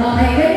Okay, good.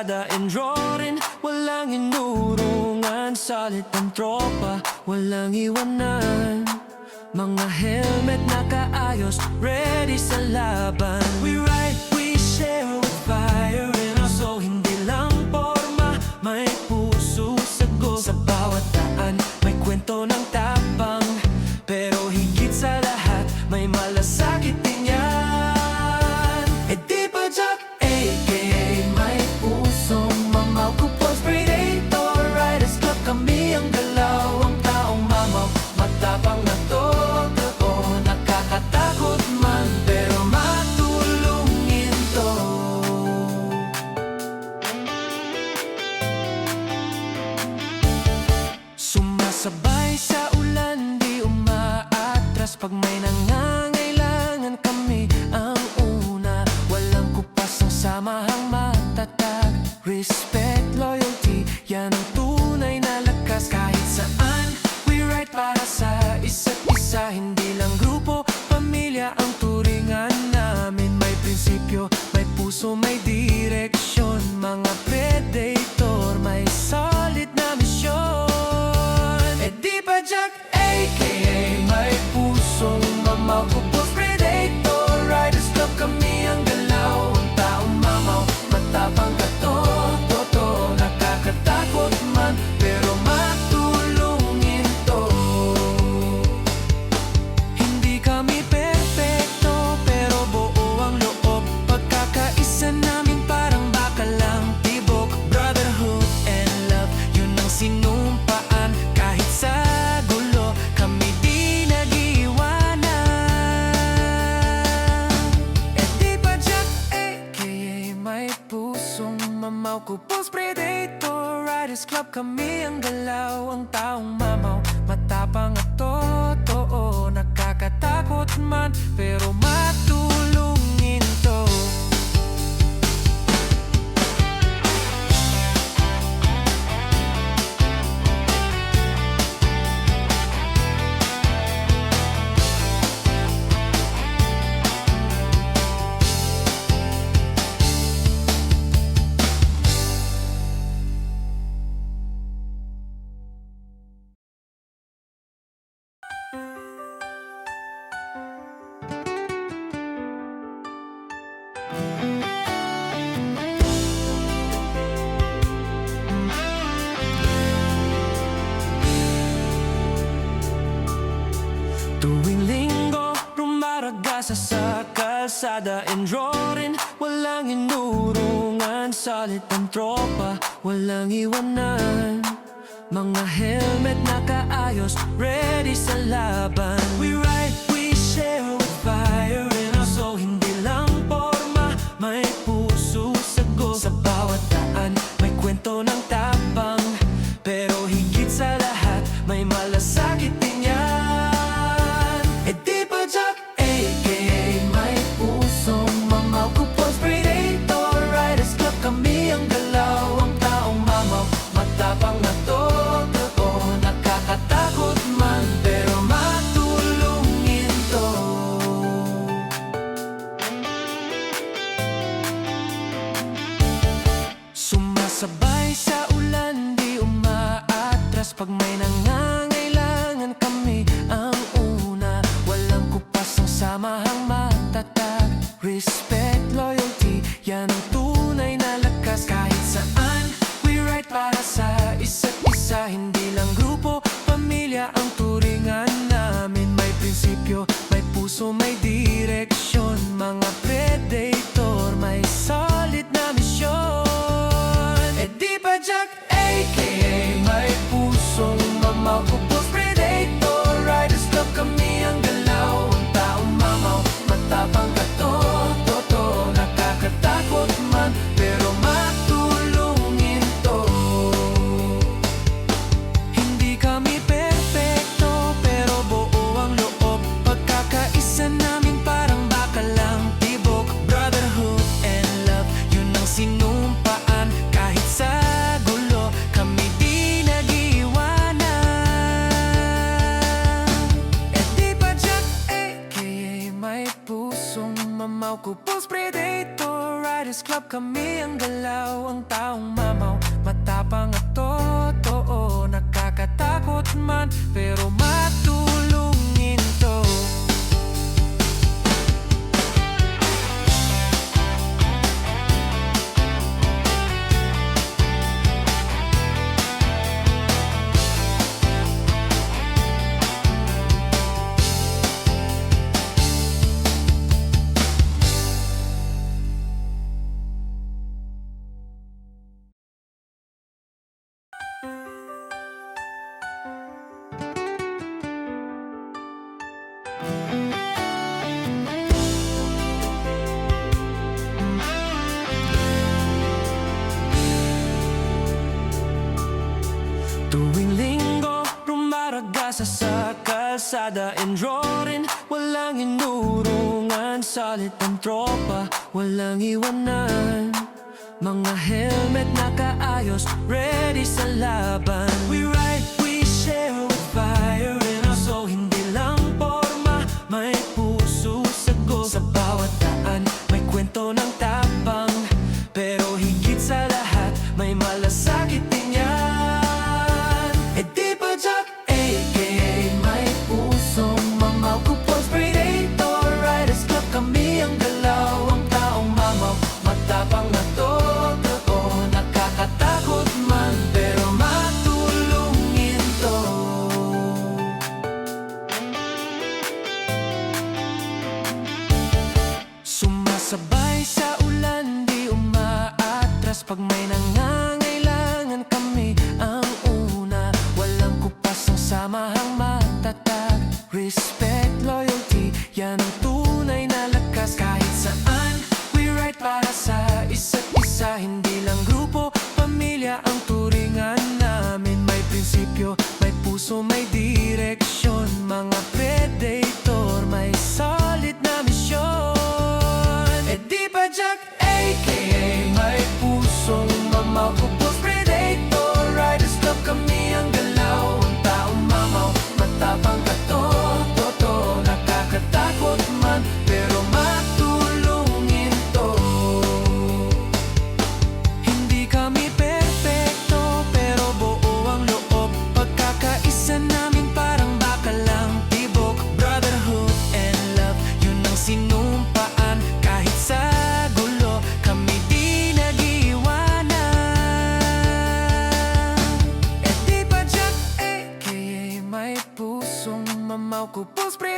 kalsada and roaring Walang inurungan, salit ng tropa. Walang iwanan. Mga helmet nakaayos, ready sa laban. Sa ulan di umaatras. Pag may nangangailangan kami ang una Walang kupas ang samahang matatag. Respect. Octopus Predator Riders Club kami ang dalaw Ang taong mamaw Matapang at totoo. Nakakatakot man Pero man kalsada and roaring Walang inurungan Salit ng tropa. Walang iwanan. Mga helmet nakaayos Ready sa laban. We ride araw na to. kalsada and roaring Walang inurungan Salit ng tropa. Walang iwanan. Mga helmet nakaayos Ready sa laban. We ride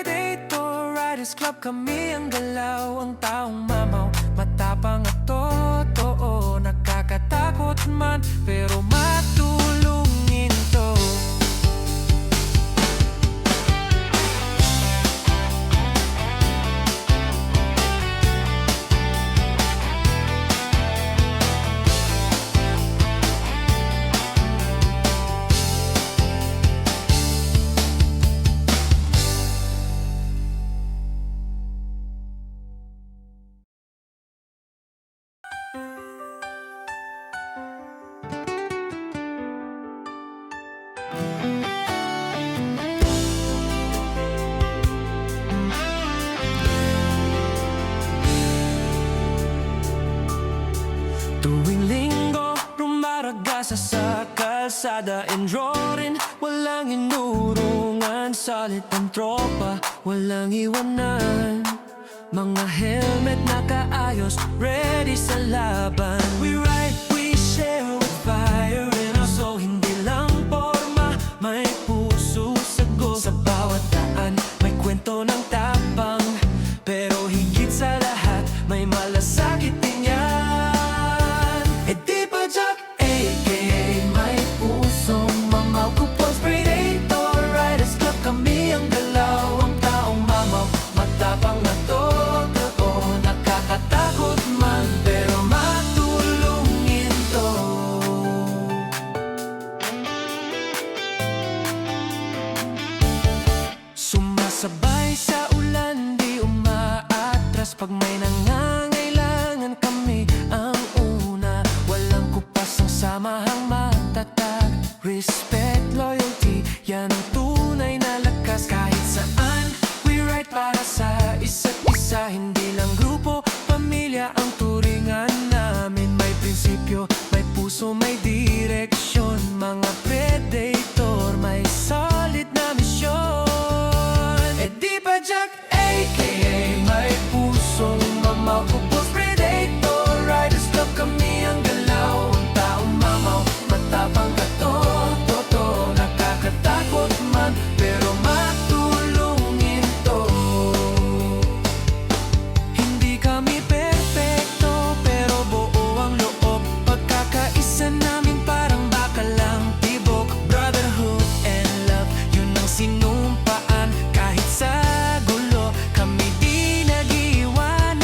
Friday to Riders Club kami ang galaw Ang taong mamaw. Matapang at totoo Nakakatakot man Pero matuwa kalsada and roaring Walang inurungan, salit ng tropa. Walang iwanan. Mga helmet nakaayos, ready sa laban. We ride sinumpaan. Kahit sa gulo kami di nagiwanan.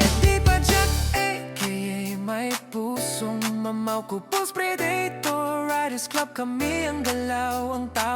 Et di ba Jack? AKA may pusong mamaw Kupos predator Riders Club kami ang galaw. Ang tao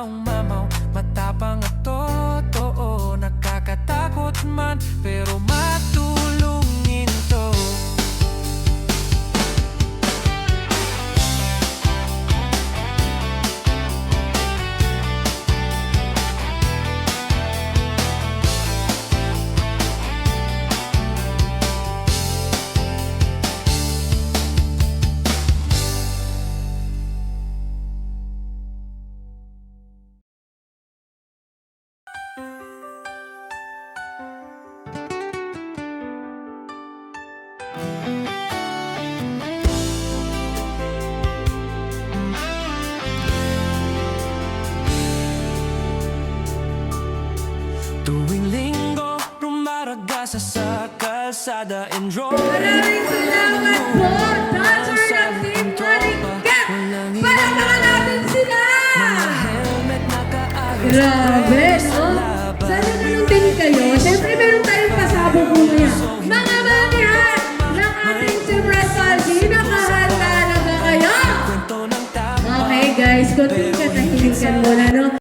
Tuwing linggo, rumaragasa sa kalsada Enjoy Maraming salamat po, dancer ng Team Maricat! Palamakan natin sila! Grabe, no? Sana naman din kayo. Siyempre, meron tayong pasabog mamaya. Mga manyan ng ating surprise party, nakahanda na ba kayo? Okay guys, konting katahimikan muna, no?